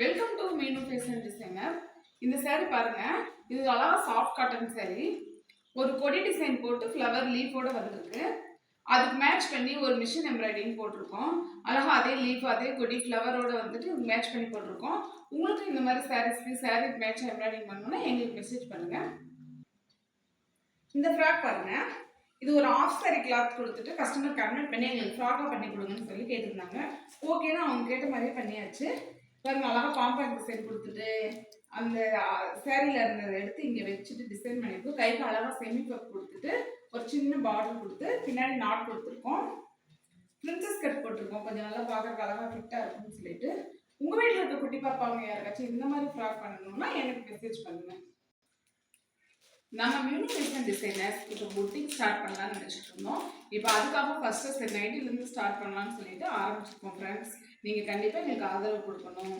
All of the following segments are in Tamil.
Welcome to Meenu fashion designer இந்த சேரீ பாருங்க. இது அழகா சாஃப்ட் காட்டன் சேரீ ஒரு கொடி டிசைன் போட்டு ஃப்ளவர் லீஃபோட வந்திருக்கு. அதுக்கு மேட்ச் பண்ணி ஒரு மிஷின் எம்ப்ராய்டிங் போட்டிருக்கோம். அழகாக அதே லீஃப் அதே கொடி ஃப்ளவரோட வந்துட்டு மேட்ச் பண்ணி போட்டிருக்கோம். உங்களுக்கு இந்த மாதிரி சாரீஸ்க்கு சாரீ மேட்ச் எம்ப்ராய்டிங் பண்ணணும்னா எங்களுக்கு மெசேஜ் பண்ணுங்க. இந்த ஃப்ராக் பாருங்க. இது ஒரு ஆஃப் சாரி கிளாத் கொடுத்துட்டு கஸ்டமர் கன்வெர்ட் பண்ணி எங்களுக்கு ஃப்ராக்காக பண்ணி கொடுங்கன்னு சொல்லி கேட்டிருந்தாங்க. ஓகேன்னா அவங்க கேட்ட மாதிரியே பண்ணியாச்சு. பாருங்க அழகாக காம்பேக்ட் டிசைன் கொடுத்துட்டு அந்த சேரீல இருந்ததை எடுத்து இங்கே வச்சுட்டு டிசைன் பண்ணியிருக்கோம் கைக்கு அழகாக செமி பப் கொடுத்துட்டு ஒரு சின்ன பார்டர் கொடுத்து பின்னாடி நாட் கொடுத்துருக்கோம். பிரின்சஸ் கட் போட்டிருக்கோம். கொஞ்சம் நல்லா பார்க்கறதுக்கு அழகாக ஃபிட்டாக இருக்கும்னு சொல்லிட்டு உங்கள் வீட்டில் இருக்க குட்டி பாப்பாங்க யாருக்காச்சும் இந்த மாதிரி ஃப்ராக் பண்ணணும்னா எனக்கு மெசேஜ் பண்ணுங்க. நம்ம மியூனிகேஷன் டிசைனர்ஸ் இப்போ புட்டிக் ஸ்டார்ட் பண்ணலாம்னு நினச்சிட்டு இருந்தோம். இப்போ அதுக்காக ஃபஸ்ட்டு சரி நைட்டிலேருந்து ஸ்டார்ட் பண்ணலாம்னு சொல்லிட்டு ஆரம்பிச்சிருக்கோம் ஃப்ரெண்ட்ஸ் நீங்கள் கண்டிப்பாக எங்களுக்கு ஆதரவு கொடுக்கணும்.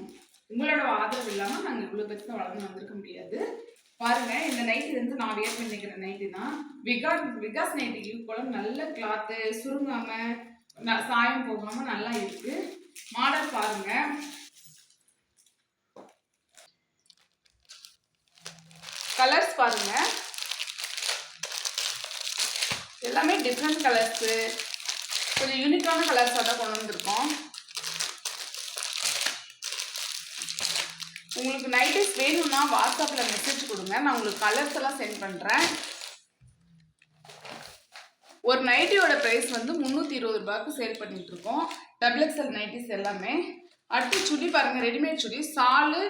உங்களோட ஆதரவு இல்லாமல் நாங்கள் இவ்வளோ பேருக்கு வளர்ந்து வந்திருக்க முடியாது. பாருங்கள் இந்த நைட்டி வந்து நான் வியர் பண்ணிக்கிற நைட்டி தான். விகாஸ் விகாஸ் நைட்டிக்கு போல நல்ல கிளாத்து சுருங்காமல் ந- சாயம் போகாமல் நல்லா இருக்குது மாடல் பாருங்கள் கலர்ஸ் பாருங்கள் எல்லாமே டிஃப்ரெண்ட் கலர்ஸு கொஞ்சம் யூனிக்கான கலர்ஸாக தான் கொண்டு வந்திருக்கோம். உங்களுக்கு நைட்டிஸ் வேணும்னா வாட்ஸ்அப்பில் மெசேஜ் கொடுங்க. நான் உங்களுக்கு கலர்ஸ் எல்லாம் சென்ட் பண்ணுறேன் ஒரு நைட்டியோட ப்ரைஸ் வந்து முந்நூற்றி இருபது ரூபாய்க்கு சேல் பண்ணிகிட்ருக்கோம் இருக்கோம். டபுள் எக்ஸ்எல் நைட்டிஸ் எல்லாமே. அடுத்து சுடி பாருங்கள் ரெடிமேட் சுடி. சாலு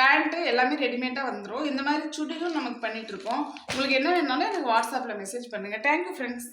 பேண்ட்டு எல்லாமே ரெடிமேடாக வந்துடும் இந்த மாதிரி சுடியும் நமக்கு பண்ணிகிட்ருக்கோம் இருக்கோம். உங்களுக்கு என்ன வேணாலும் எனக்கு வாட்ஸ்அப்பில் மெசேஜ் பண்ணுங்கள் தேங்க்யூ ஃப்ரெண்ட்ஸ்